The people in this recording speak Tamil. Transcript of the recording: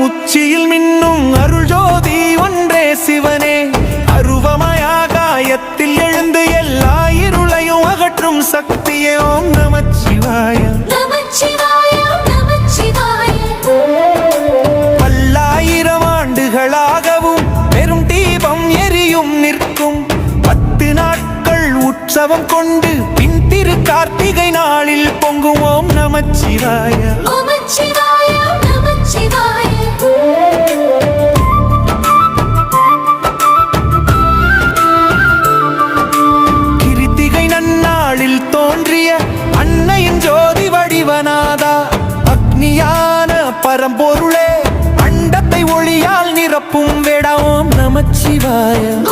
உச்சியில் மின்னும் அருள் ஜோதி ஒன்றே சிவனே. அருவமயாகாயத்தில் எழுந்து எல்லா இருளையும் அகற்றும் சக்தியே ஓம் நமச்சிவாய. பல்லாயிரம் ஆண்டுகளாகவும் பெரும் தீபம் எரியும் நிற்கும். பத்து நாட்கள் உற்சவம் கொண்டு பின் திரு கார்த்திகை நாளில் நமச்சிவாய நமச்சிவாய. நமச்சிவாய. பரம்பொருளே அண்டத்தை ஒளியால் நிரப்பும் வேட நமச்சிவாயம்